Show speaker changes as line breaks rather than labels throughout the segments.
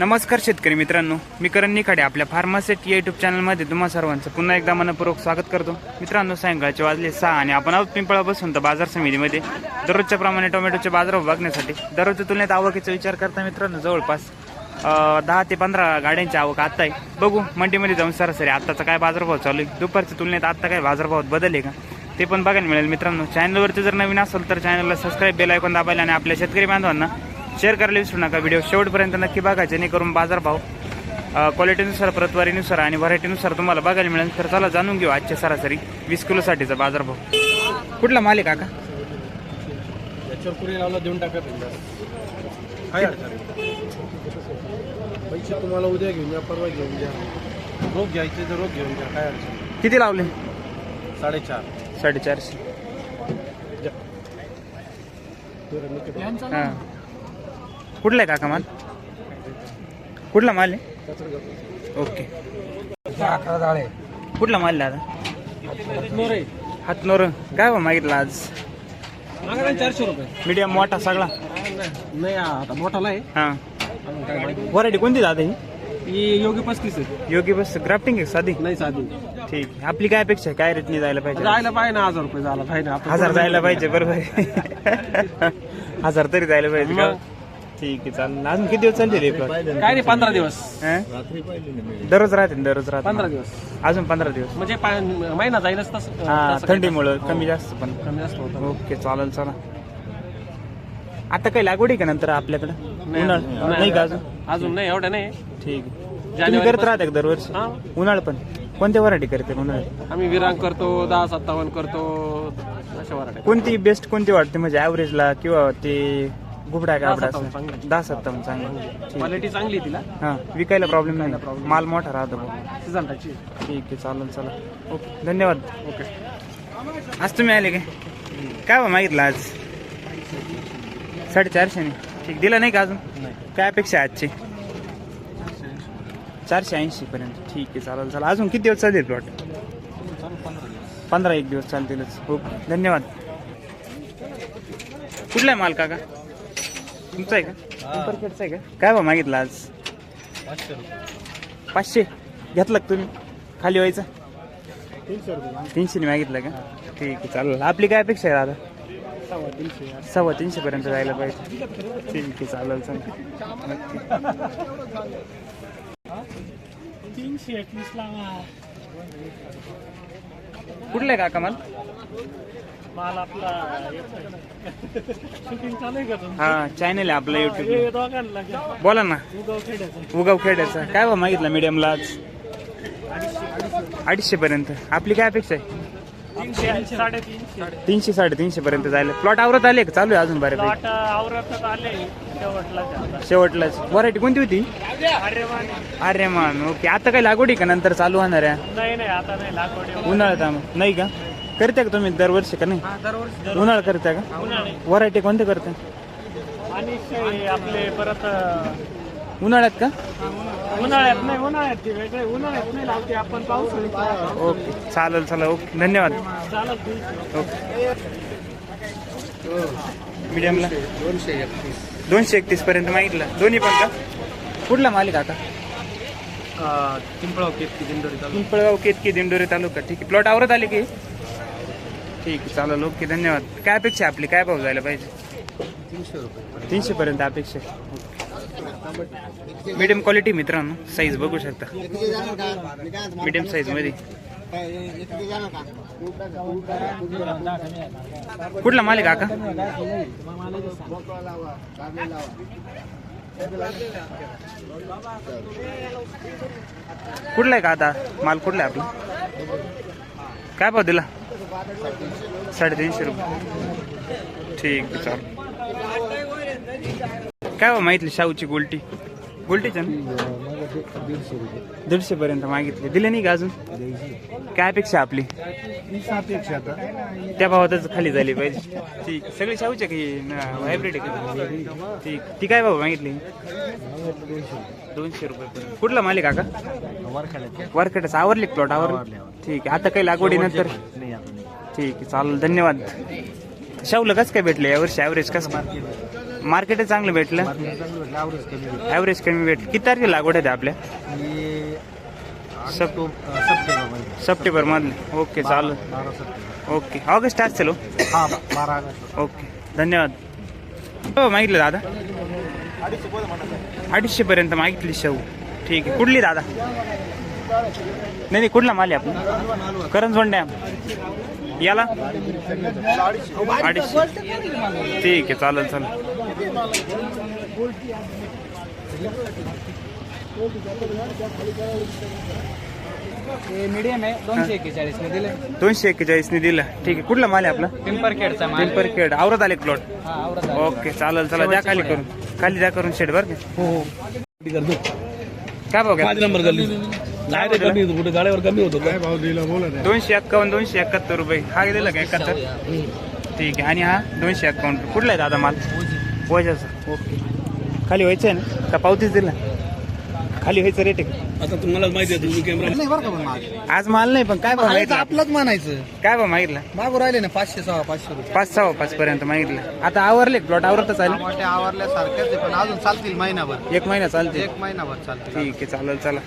नमस्कार शेतकरी मित्रांनो मी करण निखाडे आपल्या फार्मासेट या युट्यूब चॅनलमध्ये तुम्हा सर्वांचं पुन्हा एकदा मनपूर्वक स्वागत करतो. मित्रांनो सायंकाळचे वाजले सहा आणि आपण आहोत पिंपळा बसून तर बाजार समितीमध्ये. दररोजच्या प्रमाणे टोमॅटोचे बाजार बघण्यासाठी दररोजच्या तुलनेत आवकीचा विचार करता मित्रांनो जवळपास दहा ते पंधरा गाड्यांची आवक आता आहे. बघू मंडीमध्ये जाऊन सरासरी आत्ताचा काय बाजारभाव चालू आहे दुपारच्या तुलनेत आत्ता काय बाजारभावात बदल आहे का? ते पण बघायला मिळेल मित्रांनो. चॅनलवरती जर नवीन असेल तर चॅनलला सबस्क्राईब बेल ऐकून दाबायला आणि आपल्या शेतकरी बांधवांना शेअर करायला विसरू नका. व्हिडिओ शेवटपर्यंत नक्की बघा जेणेकरून बाजारभाव क्वालिटीनुसार प्रतवारीनुसार आणि व्हरायटीनुसार तुम्हाला बघायला मिळेल. तर चला जाणून घेऊ आजच्या सरासरी वीस किलोसाठीचा बाजारभाव कुठला माल आहे काका?
याच्यावर पुढे लावला देऊन टाका काय अडचण. पैसे तुम्हाला उद्या घेऊन या परवा घेऊन द्या रोग घ्यायचे तर रोग घेऊन द्या काय अडचण.
किती लावले?
साडेचार.
साडेचारशे. हां. कुठला आहे काका माल? कुठला माल आहे? ओके.
अकरा
कुठला माल आहे दादा? हातनोर. काय बा मागितला आज?
चारशे रुपये
मीडियम मोठा सगळा.
नाही आता मोठाला आहे
हां. व्हरायटी कोणती दादा ही?
योगी पस्तीस आहे
योगी बस ग्राफ्टिंग आहे साधी?
नाही साधी.
ठीक आहे. आपली काय अपेक्षा आहे? काय रेटने जायला पाहिजे?
जायला पाहिजे ना हजार रुपये झाला पाहिजे.
हजार जायला पाहिजे बरोबर. हजार तरी जायला पाहिजे. ठीक आहे चालेल. अजून किती दिवस चालते?
काय नाही पंधरा दिवस?
दररोज राहते ना, दररोज राहते
पंधरा दिवस.
अजून पंधरा दिवस.
म्हणजे पा- महिना जाईलच तसं.
हा
तसं काही
थंडीमुळं कमी जास्त पण.
कमी जास्त होतं.
ओके चालेल चला. आता काही लागवड आहे का नंतर आपल्याकडे?
नाही,
उन्हाळ
नाही.
नाही का अजून?
अजून नाही एवढं नाही.
ठीक. आहे तुम्ही
जानेवारी
करत राहता का दरवर्षी
हा?
उन्हाळ पण. कोणत्या व्हरायटी करते उन्हाळ?
आम्ही विरांग करतो दहा सत्तावन्न करतो अशा वराठे
कोणती बेस्ट कोणती वाटते? म्हणजे ॲव्हरेजला किंवा ते गुबडा
दहा सत्तावन्न चांगली.
दहा सत्तावन्न चांगलं ठीक
क्वालिटी चांगली आहे तिला?
हा विकायला प्रॉब्लेम नाही.
problem
माल मोठा राहतो भाऊ. ठीक आहे चालेल चला ओके. धन्यवाद.
ओके.
आज तुम्ही आले काय काय बा मागितलं आज? साडेचारशे ठीक दिलं नाही का अजून? काय अपेक्षा आहे आजची? चारशे ऐंशी पर्यंत. ठीक आहे चालेल चला अजून किती दिवस चालतील प्लॉट पंधरा एक दिवस चालतीलच. ओके धन्यवाद. कुठला आहे माल काका? तुमचं आहे का? पिंपरखेडचा आहे का? काय बा मागितलं आज?
पाचशे.
घेतला घेतलं का तुम्ही? खाली व्हायचं? तीनशेने मागितलं का? ठीक आहे चालेल. आपली काय अपेक्षा आहे दादा?
सव्वा तीनशे
सव्वा पर्यंत जायला पाहिजे. ठीक आहे चालेल चालेल.
तीनशे
कुठलं काका माल
माल आपला शूटिंग चालू आहे का तुमचं?
हा चॅनल आहे आपला युट्यूब
दोघांना.
बोला ना.
उगाव
खेड्याचा. काय बा मागितला मीडियमला आज? अडीचशे पर्यंत. आपली काय अपेक्षा आहे?
तीनशे साडेतीनशे.
तीनशे साडेतीनशे पर्यंत जायला. प्लॉट आवरत आले का? चालू आहे अजून बऱ्यापैकी?
प्लॉट आवरतात आले. शेवटला
शेवटलाच. व्हरायटी कोणती होती?
अरे वाणी
अरे मान ओके आता काय लागवडी का? नंतर चालू होणार आहे?
नाही नाही. आता नाही लागवड
उन्हाळ्यात आम- नाही का? करते का तुम्ही दरवर्षी का नाही?
दरवर्षी
उन्हाळा करता का?
उन्हाळे
व्हरायटी कोणते करते
आणि शे- आपले परत
उन्हाळ्यात का?
उन्हाळ्यात नाही उन्हाळ्यात ते वेगळे. उन्हाळ्यात नाही लावते आपण पाऊस
ओके. चालेल चला ओके. धन्यवाद.
चालत
ओके. मीडियमला?
दोनशे एकतीस
दोनशे एकतीस पर्यंत मागितलं. दोन्ही पण का? कुठला मालिक आता
पिंपळाव केतकी दिंडोरी चालू
पिंपळगाव केतकी दिंडोरी तालुका. ठीक आहे. प्लॉट आवरत आले की? ठीक आहे चालेल. ओके धन्यवाद. काय अपेक्षा आपली? काय भाव जायला पाहिजे?
तीनशे रुपये.
तीनशे पर्यंत अपेक्षा मीडियम क्वालिटी मित्रांनो साईज बघू शकता. मीडियम साईजमध्ये. कुठला मालिक काका? कुठला आहे का आता? माल कुठला आहे आपला? काय भाव दिला? साडेतीनशे रुपये. ठीक चाल चालेल. काय भाव मागितली शाहूची गुलटी? गोल्टीच्या ना?
दीडशे
पर्यंत मागितली. दिले नाही का अजून? काय अपेक्षा आपली?
अपेक्षा
त्या भावातच खाली झाली पाहिजे. ठीक. सगळी शाहूच्या काही हायब्रिड आहे का? ठीक. ती काय भाऊ मागितली? दोनशे रुपये कुठला मालिक काका?
वारखेड्याचा.
आवरले आवरली प्लॉट आवर ठीक आहे. आता काही लागवडीनंतर ठीक आहे. चालेल. धन्यवाद. शाहूला कसं काय भेटले? यावर्षी ॲव्हरेज कसं? मार्केट चांगलं भेटलं?
मार्केट चांगलं भेटलं ॲव्हरेज कमी भेटलं.
ॲव्हरेज कमी भेटलं किती तारखेला लागवड आहे आपल्या?
आणि
सप-
सप्टेंबरमध्ये
सप्टेंबर मधले. ओके
बारा सप्टेंबर.
ओके. ऑगस्ट असतील हो.
हा बारा ऑगस्ट.
ओके. धन्यवाद. हो मागितलं दादा. अडीचशे पर्यंत मागितली शेव. ठीक आहे. कुठली दादा? नाही नाही कुठला माल आहे आपला? करंजवण डॅम याला? अडीचशे. ठीक आहे चालेल चालेल.
मीडियम आहे दोनशे एक्केचाळीस ने दिले
दोनशे एक्केचाळीसने दिला. ठीक आहे कुठला माल आहे आपला?
पिंपरखेडचा माल
पिंपर खेड आवरत आले प्लॉट
हा.
ओके चालेल चला द्या खाली करून. खाली द्या करून शेड बरं का?
हो
काय घ्या?
नंबर गल्ली. नाही रे कमी होतो? कुठे गाड्यावर कमी होतो काय भाव दिला? बोला
दोनशे एक्कावन्न दोनशे एकाहत्तर रुपये. हा दिला का एकाहत्तर? ठीक आहे. आणि हा? दोनशे एक्कावन्न रुपये. कुठला आहे दादा माल? वजाचा ओके. खाली व्हायचं आहे ना? का पावतीच दिला? खाली व्हायचं रेट आहे
आता तुम्हाला माहिती आहे तुम्ही कॅमेरा नाही बरं का पण?
आज माल नाही पण काय भाव मागितला?
आपलंच म्हणायचं.
काय भाव मागितला?
मागू राहिले ना पाचशे सहा पाचशे रुपये.
पाच सहा पाच पर्यंत मागितलं. आता आवरले प्लॉट आवरतच आले
टमाटे आवरल्यासारखेच आहे पण अजून चालतील महिनाभर.
एक महिना चालते
एक महिनाभर चालतील.
ठीक आहे चालेल चला.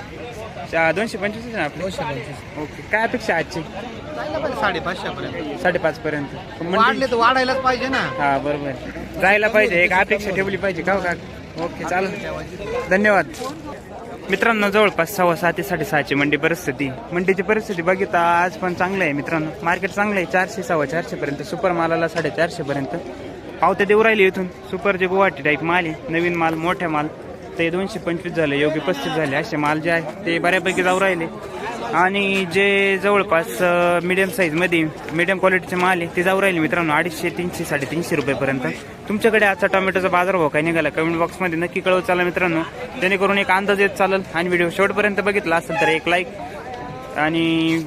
चा- दोनशे पंचवीस आहे ना आपले?
दोनशे पंचवीस.
ओके काय अपेक्षा आजची?
जायला पाहिजे
साडेपाच पर्यंत. मंडी-
वाढले तर वाढायलाच पाहिजे ना.
हा बरोबर. जायला पाहिजे एक अपेक्षा ठेवली पाहिजे. का हो का ओके चालेल. धन्यवाद. मित्रांनो जवळपास सव्वा सहा ते साडेसहाची मंडी परिस्थिती. मंडीची परिस्थिती बघितला आज पण चांगलं आहे मित्रांनो. मार्केट चांगलं आहे चारशे सव्वा चारशे पर्यंत. सुपर मालाला साडेचारशे पर्यंत. देऊ राहिले इथून. सुपर जे गुवाहाटी टाईप माल आहे नवीन माल मोठ्या माल. ते दोनशे पंचवीस झाले योग्य पस्तीस झाले. असे माल जे आहे ते बऱ्यापैकी जाऊ राहिले. आणि जे जवळपास मिडियम साईजमध्ये मिडियम क्वालिटीचे माल आहे ते जाऊ राहिले मित्रांनो अडीचशे तीनशे साडेतीनशे रुपयेपर्यंत तुमच्याकडे आजचा टोमॅटोचा बाजारभाव काय निघाला? कमेंट बॉक्समध्ये नक्की कळवत चाला मित्रांनो. जेणेकरून एक अंदाज येत चालेल आणि व्हिडिओ शेवटपर्यंत बघितला असेल तर एक लाईक आणि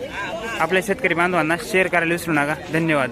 आपल्या शेतकरी बांधवांना शेअर करायला विसरू नका. धन्यवाद.